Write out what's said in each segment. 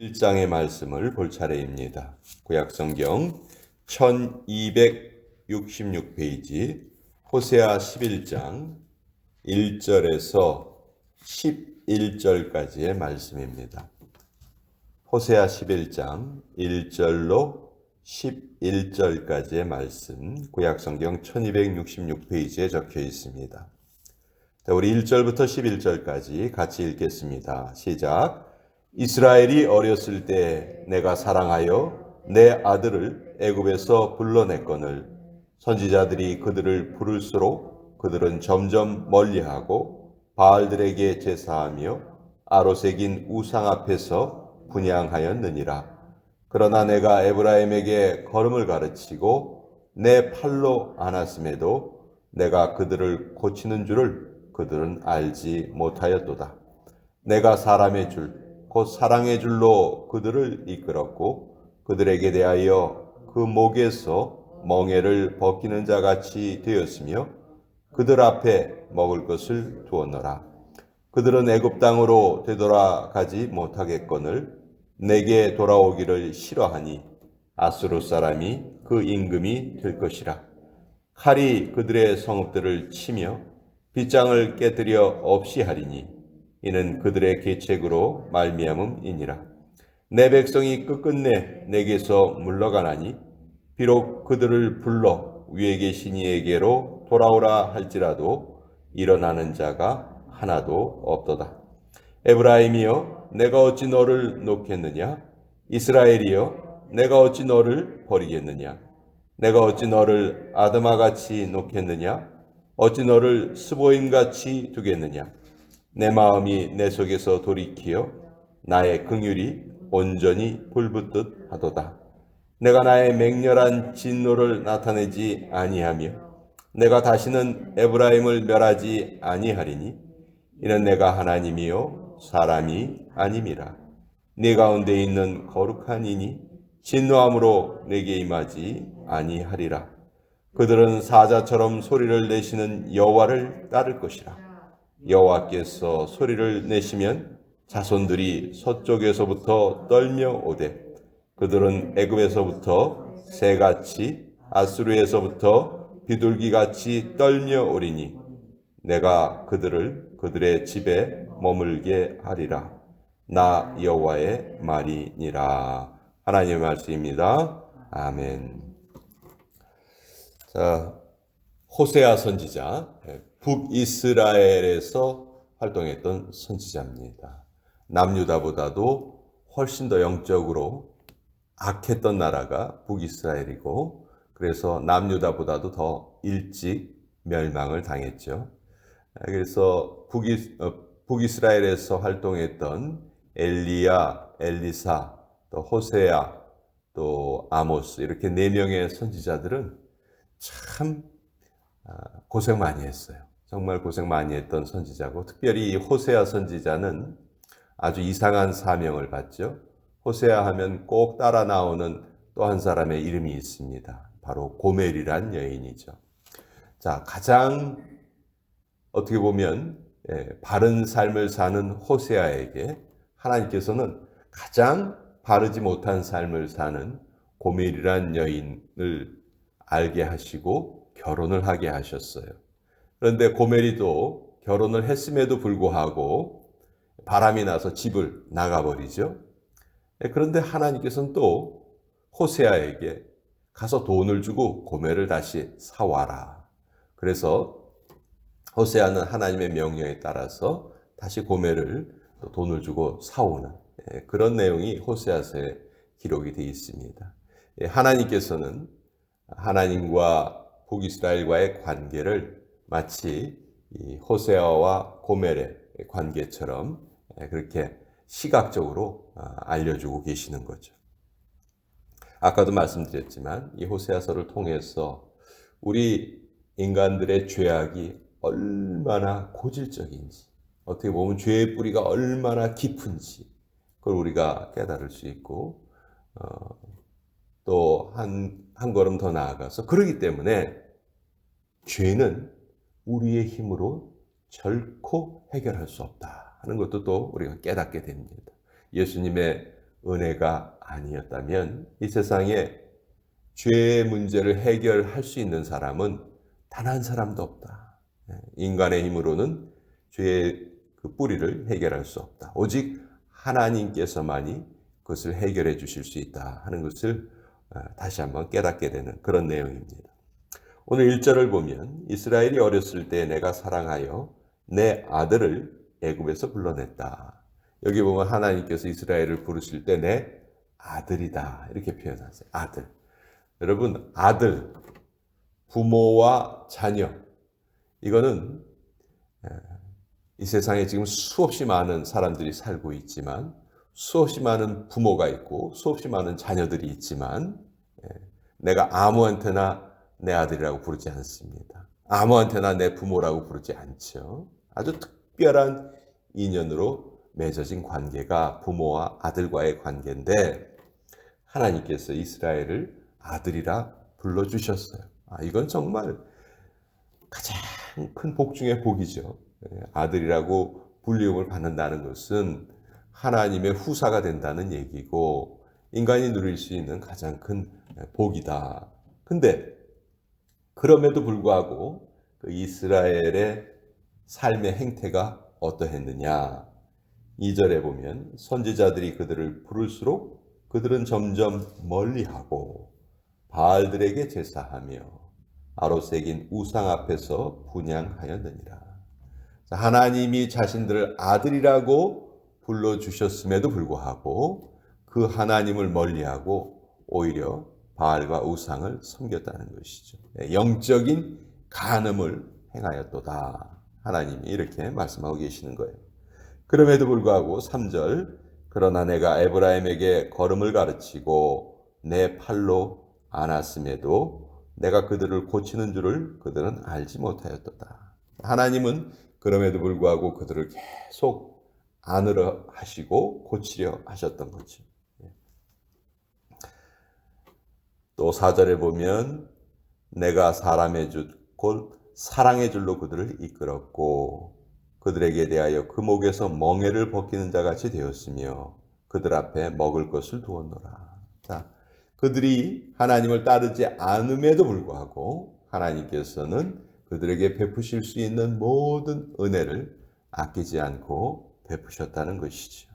1장의 말씀을 볼 차례입니다. 구약성경 1266페이지 호세아 11장 1절에서 11절까지의 말씀입니다. 호세아 11장 1절로 11절까지의 말씀 구약성경 1266페이지에 적혀 있습니다. 자, 우리 1절부터 11절까지 같이 읽겠습니다. 시작. 이스라엘이 어렸을 때 내가 사랑하여 내 아들을 애굽에서 불러냈거늘 선지자들이 그들을 부를수록 그들은 점점 멀리하고 바알들에게 제사하며 아로색인 우상 앞에서 분양하였느니라. 그러나 내가 에브라임에게 걸음을 가르치고 내 팔로 안았음에도 내가 그들을 고치는 줄을 그들은 알지 못하였도다. 내가 사람의 줄 곧 사랑의 줄로 그들을 이끌었고 그들에게 대하여 그 목에서 멍에를 벗기는 자 같이 되었으며 그들 앞에 먹을 것을 두었노라. 그들은 애굽 땅으로 되돌아가지 못하겠거늘 내게 돌아오기를 싫어하니 아스로 사람이 그 임금이 될 것이라. 칼이 그들의 성읍들을 치며 빗장을 깨뜨려 없이 하리니 이는 그들의 계책으로 말미암음이니라. 내 백성이 끝끝내 내게서 물러가나니 비록 그들을 불러 위에 계신 이에게로 돌아오라 할지라도 일어나는 자가 하나도 없도다. 에브라임이여 내가 어찌 너를 놓겠느냐 이스라엘이여 내가 어찌 너를 버리겠느냐 내가 어찌 너를 아드마같이 놓겠느냐 어찌 너를 스보임같이 두겠느냐 내 마음이 내 속에서 돌이키어 나의 긍휼이 온전히 불붙듯 하도다. 내가 나의 맹렬한 진노를 나타내지 아니하며 내가 다시는 에브라임을 멸하지 아니하리니 이는 내가 하나님이요 사람이 아님이라. 네 가운데 있는 거룩한 이니 진노함으로 내게 임하지 아니하리라. 그들은 사자처럼 소리를 내시는 여호와를 따를 것이라. 여호와께서 소리를 내시면 자손들이 서쪽에서부터 떨며 오되 그들은 애굽에서부터 새같이 아수르에서부터 비둘기같이 떨며 오리니 내가 그들을 그들의 집에 머물게 하리라. 나 여호와의 말이니라. 하나님의 말씀입니다. 아멘. 자 호세아 선지자 북이스라엘에서 활동했던 선지자입니다. 남유다보다도 훨씬 더 영적으로 악했던 나라가 북이스라엘이고 그래서 남유다보다도 더 일찍 멸망을 당했죠. 그래서 북이, 어, 북이스라엘에서 활동했던 엘리야, 엘리사, 또 호세야, 또 아모스 이렇게 네 명의 선지자들은 참 아, 고생 많이 했어요. 정말 고생 많이 했던 선지자고 특별히 호세아 선지자는 아주 이상한 사명을 받죠. 호세아 하면 꼭 따라 나오는 또 한 사람의 이름이 있습니다. 바로 고멜이란 여인이죠. 자, 가장 어떻게 보면 예, 바른 삶을 사는 호세아에게 하나님께서는 가장 바르지 못한 삶을 사는 고멜이란 여인을 알게 하시고 결혼을 하게 하셨어요. 그런데 고멜이도 결혼을 했음에도 불구하고 바람이 나서 집을 나가버리죠. 예, 그런데 하나님께서는 또 호세아에게 가서 돈을 주고 고멜을 다시 사와라. 그래서 호세아는 하나님의 명령에 따라서 다시 고멜을 돈을 주고 사오는 예, 그런 내용이 호세아서에 기록이 되어 있습니다. 예, 하나님께서는 하나님과 북이스라엘과의 관계를 마치 호세아와 고멜의 관계처럼 그렇게 시각적으로 아, 알려주고 계시는 거죠. 아까도 말씀드렸지만 이 호세아서를 통해서 우리 인간들의 죄악이 얼마나 고질적인지 어떻게 보면 죄의 뿌리가 얼마나 깊은지 그걸 우리가 깨달을 수 있고 어, 또 한 한 걸음 더 나아가서 그러기 때문에 죄는 우리의 힘으로 결코 해결할 수 없다 하는 것도 또 우리가 깨닫게 됩니다. 예수님의 은혜가 아니었다면 이 세상에 죄의 문제를 해결할 수 있는 사람은 단 한 사람도 없다. 예, 인간의 힘으로는 죄의 그 뿌리를 해결할 수 없다. 오직 하나님께서만이 그것을 해결해 주실 수 있다 하는 것을 어, 다시 한번 깨닫게 되는 그런 내용입니다. 오늘 1절을 보면 이스라엘이 어렸을 때 내가 사랑하여 내 아들을 애굽에서 불러냈다. 여기 보면 하나님께서 이스라엘을 부르실 때 내 아들이다 이렇게 표현하세요. 아들. 여러분 아들 부모와 자녀 이거는 이 세상에 지금 수없이 많은 사람들이 살고 있지만 수없이 많은 부모가 있고 수없이 많은 자녀들이 있지만 내가 아무한테나 내 아들이라고 부르지 않습니다. 아무한테나 내 부모라고 부르지 않죠. 아주 특별한 인연으로 맺어진 관계가 부모와 아들과의 관계인데 하나님께서 이스라엘을 아들이라 불러주셨어요. 아, 이건 정말 가장 큰 복 중의 복이죠. 예, 아들이라고 불리움을 받는다는 것은 하나님의 후사가 된다는 얘기고 인간이 누릴 수 있는 가장 큰 복이다. 근데 그럼에도 불구하고 그 이스라엘의 삶의 행태가 어떠했느냐? 2절에 보면 선지자들이 그들을 부를수록 그들은 점점 멀리하고 바알들에게 제사하며 아로새긴 우상 앞에서 분양하였느니라. 하나님이 자신들을 아들이라고 불러주셨음에도 불구하고 그 하나님을 멀리하고 오히려 바알과 우상을 섬겼다는 것이죠. 예, 영적인 간음을 행하였도다. 하나님이 이렇게 말씀하고 계시는 거예요. 그럼에도 불구하고 3절 그러나 내가 에브라임에게 걸음을 가르치고 내 팔로 안았음에도 내가 그들을 고치는 줄을 그들은 알지 못하였도다. 하나님은 그럼에도 불구하고 그들을 계속 안으려 하시고 고치려 하셨던 거죠. 또 4절에 보면 내가 사람의 줄, 곧 사랑의 줄로 그들을 이끌었고 그들에게 대하여 그 목에서 멍에를 벗기는 자 같이 되었으며 그들 앞에 먹을 것을 두었노라. 자, 그들이 하나님을 따르지 않음에도 불구하고 하나님께서는 그들에게 베푸실 수 있는 모든 은혜를 아끼지 않고 베푸셨다는 것이죠.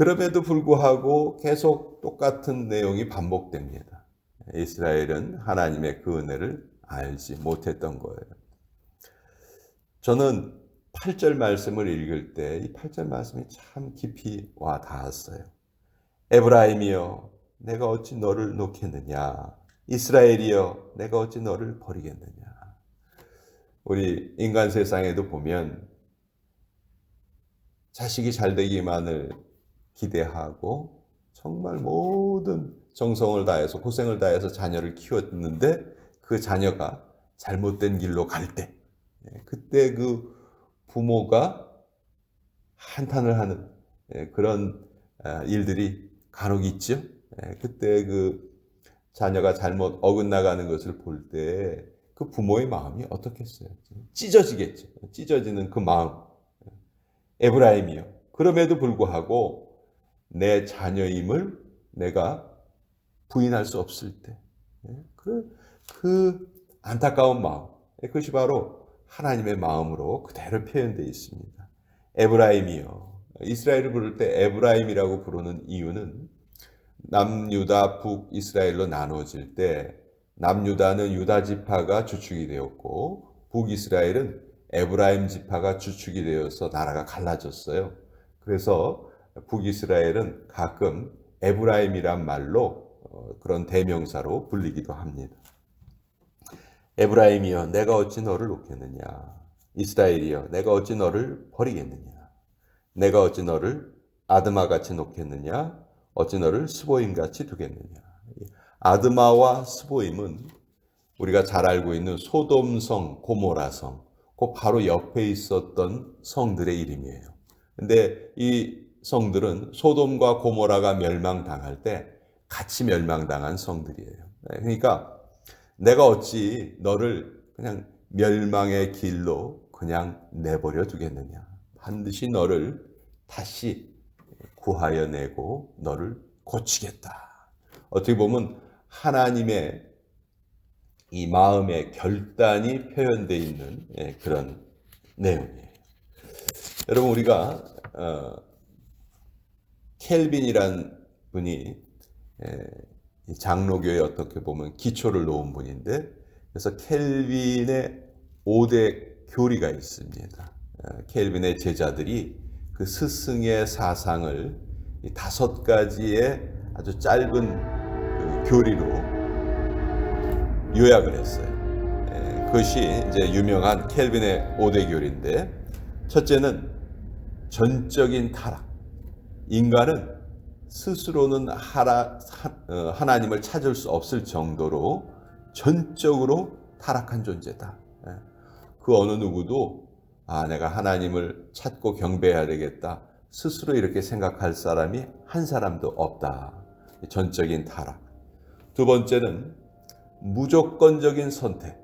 예. 그럼에도 불구하고 계속 똑같은 내용이 반복됩니다. 이스라엘은 하나님의 그 은혜를 알지 못했던 거예요. 저는 8절 말씀을 읽을 때 이 8절 말씀이 참 깊이 와 닿았어요. 에브라임이여 내가 어찌 너를 놓겠느냐 이스라엘이여 내가 어찌 너를 버리겠느냐 우리 인간 세상에도 보면 자식이 잘 되기만을 기대하고 정말 모든 정성을 다해서 고생을 다해서 자녀를 키웠는데 그 자녀가 잘못된 길로 갈 때, 예, 그때 그 부모가 한탄을 하는 예, 그런 아, 일들이 간혹 있죠. 예, 그때 그 자녀가 잘못 어긋나가는 것을 볼 때 그 부모의 마음이 어떻겠어요? 찢어지겠죠. 찢어지는 그 마음. 에브라임이요. 그럼에도 불구하고 내 자녀임을 내가 부인할 수 없을 때, 그, 그 안타까운 마음, 그것이 바로 하나님의 마음으로 그대로 표현되어 있습니다. 에브라임이요. 이스라엘을 부를 때 에브라임이라고 부르는 이유는 남유다, 북이스라엘로 나누어질 때 남유다는 유다 지파가 주축이 되었고 북이스라엘은 에브라임 지파가 주축이 되어서 나라가 갈라졌어요. 그래서 북이스라엘은 가끔 에브라임이란 말로 어, 그런 대명사로 불리기도 합니다. 에브라임이여 내가 어찌 너를 놓겠느냐 이스라엘이여 내가 어찌 너를 버리겠느냐 내가 어찌 너를 아드마같이 놓겠느냐 어찌 너를 스보임같이 두겠느냐 아드마와 스보임은 우리가 잘 알고 있는 소돔성, 고모라성 그 바로 옆에 있었던 성들의 이름이에요. 근데 이 성들은 소돔과 고모라가 멸망당할 때 같이 멸망당한 성들이에요. 그러니까 내가 어찌 너를 그냥 멸망의 길로 그냥 내버려 두겠느냐. 반드시 너를 다시 구하여 내고 너를 고치겠다. 어떻게 보면 하나님의 이 마음의 결단이 표현되어 있는 예, 그런 내용이에요. 여러분 우리가 어, 켈빈이란 분이 예, 장로교에 어떻게 보면 기초를 놓은 분인데 그래서 켈빈의 5대 교리가 있습니다. 어, 켈빈의 제자들이 그 스승의 사상을 다섯 가지의 아주 짧은 그 교리로 요약을 했어요. 예, 그것이 이제 유명한 켈빈의 5대 교리인데 첫째는 전적인 타락. 인간은 스스로는 하라, 어, 하나님을 찾을 수 없을 정도로 전적으로 타락한 존재다. 예, 그 어느 누구도 아, 내가 하나님을 찾고 경배해야 되겠다. 스스로 이렇게 생각할 사람이 한 사람도 없다. 전적인 타락. 두 번째는 무조건적인 선택.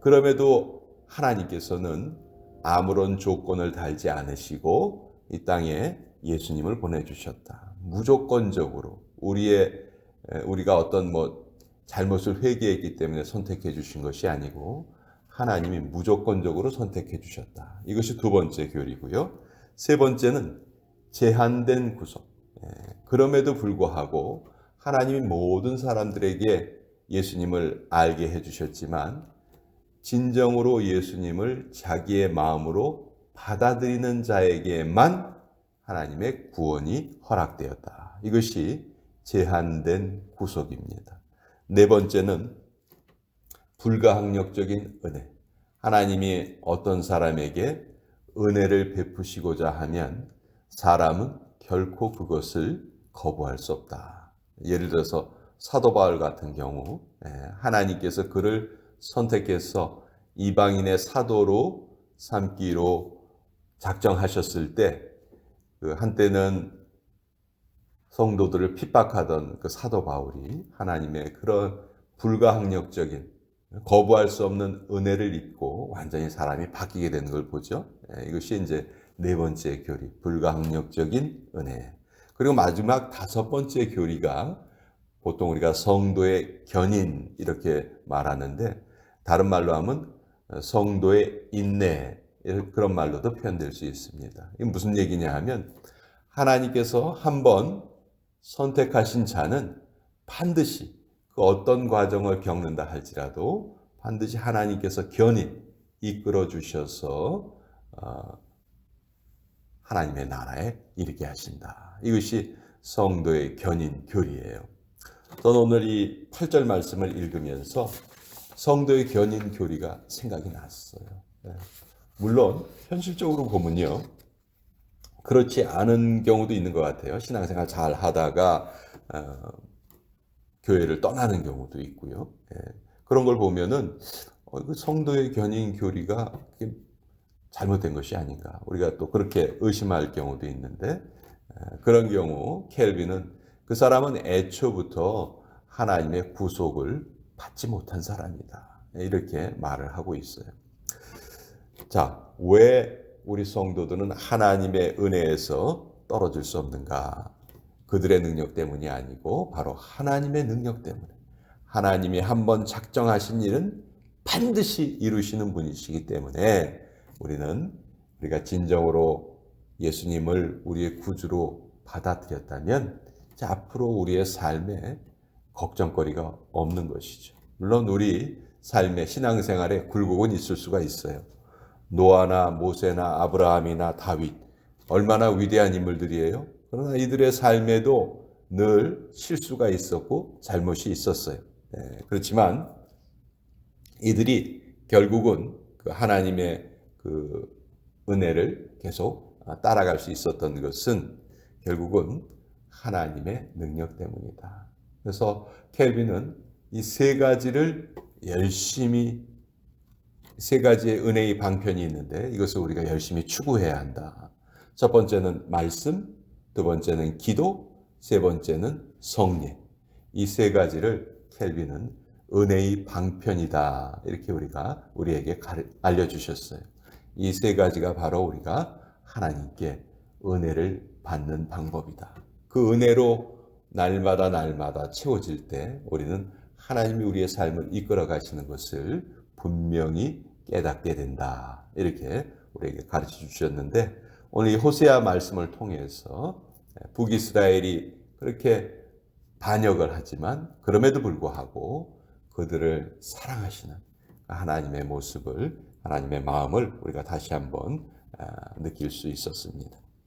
그럼에도 하나님께서는 아무런 조건을 달지 않으시고 이 땅에 예수님을 보내주셨다. 무조건적으로 우리의 우리가 어떤 뭐 잘못을 회개했기 때문에 선택해 주신 것이 아니고 하나님이 무조건적으로 선택해 주셨다. 이것이 두 번째 교리고요. 세 번째는 제한된 구속. 예, 그럼에도 불구하고 하나님이 모든 사람들에게 예수님을 알게 해 주셨지만 진정으로 예수님을 자기의 마음으로 받아들이는 자에게만 하나님의 구원이 허락되었다. 이것이 제한된 구속입니다. 네 번째는 불가항력적인 은혜. 하나님이 어떤 사람에게 은혜를 베푸시고자 하면 사람은 결코 그것을 거부할 수 없다. 예를 들어서 사도 바울 같은 경우 예, 하나님께서 그를 선택해서 이방인의 사도로 삼기로 작정하셨을 때 그 한때는 성도들을 핍박하던 그 사도 바울이 하나님의 그런 불가항력적인 거부할 수 없는 은혜를 입고 완전히 사람이 바뀌게 되는 걸 보죠. 예, 이것이 이제 네 번째 교리, 불가항력적인 은혜. 그리고 마지막 다섯 번째 교리가 보통 우리가 성도의 견인 이렇게 말하는데 다른 말로 하면 성도의 인내 그런 말로도 표현될 수 있습니다. 이게 무슨 얘기냐 하면 하나님께서 한번 선택하신 자는 반드시 그 어떤 과정을 겪는다 할지라도 반드시 하나님께서 견인 이끌어 주셔서 어, 하나님의 나라에 이르게 하신다. 이것이 성도의 견인 교리예요. 저는 오늘 이 8절 말씀을 읽으면서 성도의 견인 교리가 생각이 났어요. 네. 물론 현실적으로 보면요. 그렇지 않은 경우도 있는 것 같아요. 신앙생활 잘 하다가 어, 교회를 떠나는 경우도 있고요. 예. 그런 걸 보면은 어, 그 성도의 견인 교리가 잘못된 것이 아닌가. 우리가 또 그렇게 의심할 경우도 있는데 예. 그런 경우 켈빈은 그 사람은 애초부터 하나님의 구속을 받지 못한 사람이다. 이렇게 말을 하고 있어요. 자, 왜 우리 성도들은 하나님의 은혜에서 떨어질 수 없는가? 그들의 능력 때문이 아니고 바로 하나님의 능력 때문에. 하나님이 한번 작정하신 일은 반드시 이루시는 분이시기 때문에 우리는 우리가 진정으로 예수님을 우리의 구주로 받아들였다면 자, 앞으로 우리의 삶에 걱정거리가 없는 것이죠. 물론 우리 삶의 신앙생활에 굴곡은 있을 수가 있어요. 노아나 모세나 아브라함이나 다윗 얼마나 위대한 인물들이에요. 그러나 이들의 삶에도 늘 실수가 있었고 잘못이 있었어요. 네, 그렇지만 이들이 결국은 그 하나님의 그 은혜를 계속 따라갈 수 있었던 것은 결국은 하나님의 능력 때문이다. 그래서 켈빈은 이 세 가지를 열심히 세 가지의 은혜의 방편이 있는데 이것을 우리가 열심히 추구해야 한다. 첫 번째는 말씀, 두 번째는 기도, 세 번째는 성례. 이 세 가지를 켈빈은 은혜의 방편이다. 이렇게 우리가 우리에게 알려주셨어요. 이 세 가지가 바로 우리가 하나님께 은혜를 받는 방법이다. 그 은혜로 날마다 날마다 채워질 때 우리는 하나님이 우리의 삶을 이끌어 가시는 것을 분명히 깨닫게 된다. 이렇게 우리에게 가르쳐 주셨는데 오늘 이 호세아 말씀을 통해서 북이스라엘이 그렇게 반역을 하지만 그럼에도 불구하고 그들을 사랑하시는 하나님의 모습을 하나님의 마음을 우리가 다시 한번 아, 느낄 수 있었습니다.